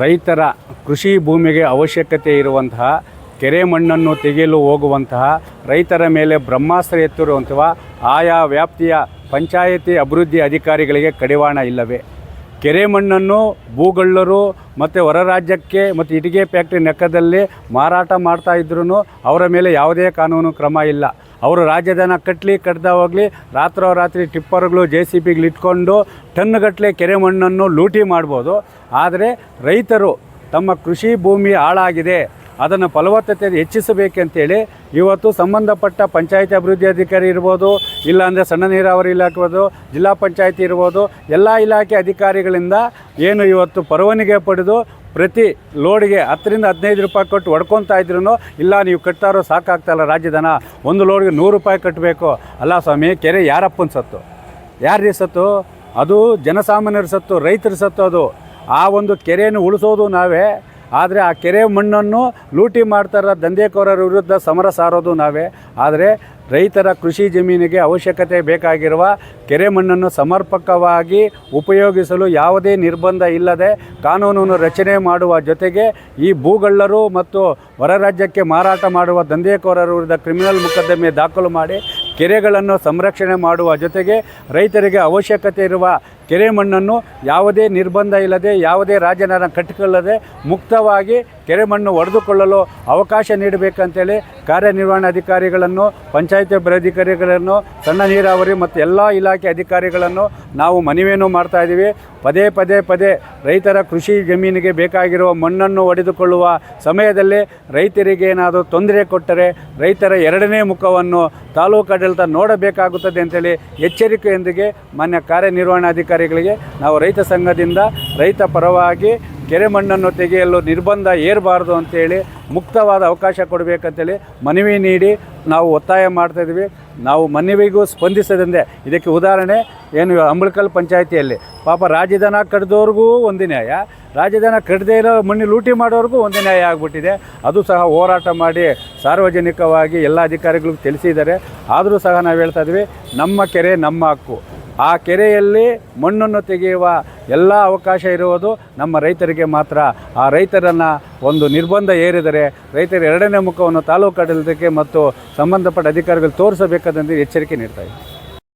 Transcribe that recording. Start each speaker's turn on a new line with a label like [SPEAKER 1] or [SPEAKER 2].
[SPEAKER 1] ರೈತರ ಕೃಷಿ ಭೂಮಿಗೆ ಅವಶ್ಯಕತೆ ಇರುವಂತಹ ಕೆರೆ ಮಣ್ಣನ್ನು ತೆಗೆಯಲು ಹೋಗುವಂತಹ ರೈತರ ಮೇಲೆ ಬ್ರಹ್ಮಾಸ್ತ್ರ ಎತ್ತಿರುವಂತಹ ಆಯಾ ವ್ಯಾಪ್ತಿಯ ಪಂಚಾಯಿತಿ ಅಭಿವೃದ್ಧಿ ಅಧಿಕಾರಿಗಳಿಗೆ ಕಡಿವಾಣ ಇಲ್ಲವೇ? ಕೆರೆ ಮಣ್ಣನ್ನು ಭೂಗಳ್ಳರು ಮತ್ತು ಹೊರ ರಾಜ್ಯಕ್ಕೆ ಮತ್ತು ಇಟಿಗೆ ಫ್ಯಾಕ್ಟ್ರಿ ನೆಕ್ಕದಲ್ಲಿ ಮಾರಾಟ ಮಾಡ್ತಾ ಇದ್ರೂ ಅವರ ಮೇಲೆ ಯಾವುದೇ ಕಾನೂನು ಕ್ರಮ ಇಲ್ಲ. ಅವರು ರಾಜಧಾನ ಕಟ್ಟಲಿ ಕಟ್ದ ಹೋಗಲಿ ರಾತ್ರೋರಾತ್ರಿ ಟಿಪ್ಪರ್ಗಳು ಜೆ ಸಿ ಪಿಗಳು ಇಟ್ಕೊಂಡು ಟನ್ಗಟ್ಟಲೆ ಕೆರೆ ಮಣ್ಣನ್ನು ಲೂಟಿ ಮಾಡ್ಬೋದು. ಆದರೆ ರೈತರು ತಮ್ಮ ಕೃಷಿ ಭೂಮಿ ಹಾಳಾಗಿದೆ. ಅದನ್ನು ಫಲವತ್ತತೆ ಹೆಚ್ಚಿಸಬೇಕಂತೇಳಿ ಇವತ್ತು ಸಂಬಂಧಪಟ್ಟ ಪಂಚಾಯತಿ ಅಭಿವೃದ್ಧಿ ಅಧಿಕಾರಿ ಇರ್ಬೋದು, ಇಲ್ಲಾಂದರೆ ಸಣ್ಣ ನೀರಾವರಿ ಇಲಾಖೆ ಇರ್ಬೋದು ಜಿಲ್ಲಾ ಪಂಚಾಯತಿ ಇರ್ಬೋದು, ಎಲ್ಲ ಇಲಾಖೆ ಅಧಿಕಾರಿಗಳಿಂದ ಏನು ಇವತ್ತು ಪರವಾನಿಗೆ ಪಡೆದು ಪ್ರತಿ ಲೋಡ್ಗೆ ಹತ್ತರಿಂದ ಹದಿನೈದು ರೂಪಾಯಿ ಕೊಟ್ಟು ಹೊಡ್ಕೊತಾ ಇದ್ರು ಇಲ್ಲ, ನೀವು ಕಟ್ತಾ ಇರೋ ಸಾಕಾಗ್ತಾಯಿಲ್ಲ ರಾಜ್ಯದನ ಒಂದು ಲೋಡ್ಗೆ ನೂರು ರೂಪಾಯಿ ಕಟ್ಟಬೇಕು ಅಲ್ಲ ಸ್ವಾಮಿ, ಕೆರೆ ಯಾರಪ್ಪನ ಸತ್ತು? ಯಾರ್ರಿ ಸತ್ತು? ಅದು ಜನಸಾಮಾನ್ಯರ ಸತ್ತು, ರೈತರ ಸತ್ತು ಅದು. ಆ ಒಂದು ಕೆರೆಯನ್ನು ಉಳಿಸೋದು ನಾವೇ. ಆದರೆ ಆ ಕೆರೆ ಮಣ್ಣನ್ನು ಲೂಟಿ ಮಾಡ್ತಾರ ದಂಧೆಕೋರರ ವಿರುದ್ಧ ಸಮರ ಸಾರೋದು ನಾವೇ. ಆದರೆ ರೈತರ ಕೃಷಿ ಜಮೀನಿಗೆ ಅವಶ್ಯಕತೆ ಬೇಕಾಗಿರುವ ಕೆರೆ ಮಣ್ಣನ್ನು ಸಮರ್ಪಕವಾಗಿ ಉಪಯೋಗಿಸಲು ಯಾವುದೇ ನಿರ್ಬಂಧ ಇಲ್ಲದೆ ಕಾನೂನನ್ನು ರಚನೆ ಮಾಡುವ ಜೊತೆಗೆ ಈ ಭೂಗಳ್ಳರು ಮತ್ತು ಹೊರ ರಾಜ್ಯಕ್ಕೆ ಮಾರಾಟ ಮಾಡುವ ದಂಧೆಕೋರರ ವಿರುದ್ಧ ಕ್ರಿಮಿನಲ್ ಮೊಕದ್ದಮೆ ದಾಖಲು ಮಾಡಿ ಕೆರೆಗಳನ್ನು ಸಂರಕ್ಷಣೆ ಮಾಡುವ ಜೊತೆಗೆ ರೈತರಿಗೆ ಅವಶ್ಯಕತೆ ಇರುವ ಕೆರೆ ಮಣ್ಣನ್ನು ಯಾವುದೇ ನಿರ್ಬಂಧ ಇಲ್ಲದೆ, ಯಾವುದೇ ರಾಜನರ ಕಟ್ಟಿಕೊಳ್ಳದೆ ಮುಕ್ತವಾಗಿ ಕೆರೆ ಮಣ್ಣು ಒಡೆದುಕೊಳ್ಳಲು ಅವಕಾಶ ನೀಡಬೇಕಂತೇಳಿ ಕಾರ್ಯನಿರ್ವಹಣಾಧಿಕಾರಿಗಳನ್ನು ಪಂಚಾಯತಿ ಅಧಿಕಾರಿಗಳನ್ನು ಸಣ್ಣ ನೀರಾವರಿ ಮತ್ತು ಎಲ್ಲ ಇಲಾಖೆ ಅಧಿಕಾರಿಗಳನ್ನು ನಾವು ಮನವಿಯನ್ನು ಮಾಡ್ತಾ ಇದ್ದೀವಿ. ಪದೇ ಪದೇ ಪದೇ ರೈತರ ಕೃಷಿ ಜಮೀನಿಗೆ ಬೇಕಾಗಿರುವ ಮಣ್ಣನ್ನು ಒಡೆದುಕೊಳ್ಳುವ ಸಮಯದಲ್ಲಿ ರೈತರಿಗೆ ಏನಾದರೂ ತೊಂದರೆ ಕೊಟ್ಟರೆ ರೈತರ ಎರಡನೇ ಮುಖವನ್ನು ತಾಲೂಕು ಆಡಳಿತ ನೋಡಬೇಕಾಗುತ್ತದೆ ಅಂತೇಳಿ ಎಚ್ಚರಿಕೆಯೊಂದಿಗೆ ಮಾನ್ಯ ಕಾರ್ಯನಿರ್ವಹಣಾಧಿಕಾರಿಗಳಿಗೆ ನಾವು ರೈತ ಸಂಘದಿಂದ ರೈತ ಪರವಾಗಿ ಕೆರೆ ಮಣ್ಣನ್ನು ತೆಗೆಯಲು ನಿರ್ಬಂಧ ಏರಬಾರ್ದು ಅಂತೇಳಿ ಮುಕ್ತವಾದ ಅವಕಾಶ ಕೊಡಬೇಕಂತೇಳಿ ಮನವಿ ನೀಡಿ ನಾವು ಒತ್ತಾಯ ಮಾಡ್ತಾಯಿದ್ವಿ ನಾವು ಮನವಿಗೂ ಸ್ಪಂದಿಸದಂತೆ ಇದಕ್ಕೆ ಉದಾಹರಣೆ ಏನು ಅಂಬಳಕಲ್ ಪಂಚಾಯತಿಯಲ್ಲಿ. ಪಾಪ ರಾಜಧನ ಕಡ್ದವ್ರಿಗೂ ಒಂದು ನ್ಯಾಯ. ರಾಜಧನ ಕಡ್ದೇ ಇರೋ ಮಣ್ಣು ಲೂಟಿ ಮಾಡೋರಿಗೂ ಒಂದು ನ್ಯಾಯ ಆಗಿಬಿಟ್ಟಿದೆ. ಅದು ಸಹ ಹೋರಾಟ ಮಾಡಿ ಸಾರ್ವಜನಿಕವಾಗಿ ಎಲ್ಲ ಅಧಿಕಾರಿಗಳಿಗೂ ತಿಳಿಸಿದ್ದಾರೆ. ಆದರೂ ಸಹ ನಾವು ಹೇಳ್ತಾ ಇದ್ವಿ ನಮ್ಮ ಕೆರೆ ನಮ್ಮ ಹಕ್ಕು. ಆ ಕೆರೆಯಲ್ಲಿ ಮಣ್ಣನ್ನು ತೆಗೆಯುವ ಎಲ್ಲ ಅವಕಾಶ ಇರುವುದು ನಮ್ಮ ರೈತರಿಗೆ ಮಾತ್ರ. ಆ ರೈತರನ್ನು ಒಂದು ನಿರ್ಬಂಧ ಏರಿದರೆ ರೈತರ ಎರಡನೇ ಮುಖವನ್ನು ತಾಲೂಕು ಮತ್ತು ಸಂಬಂಧಪಟ್ಟ ಅಧಿಕಾರಿಗಳು ತೋರಿಸಬೇಕಾದಂತೆ ಎಚ್ಚರಿಕೆ ನೀಡ್ತಾ ಇದ್ದೀವಿ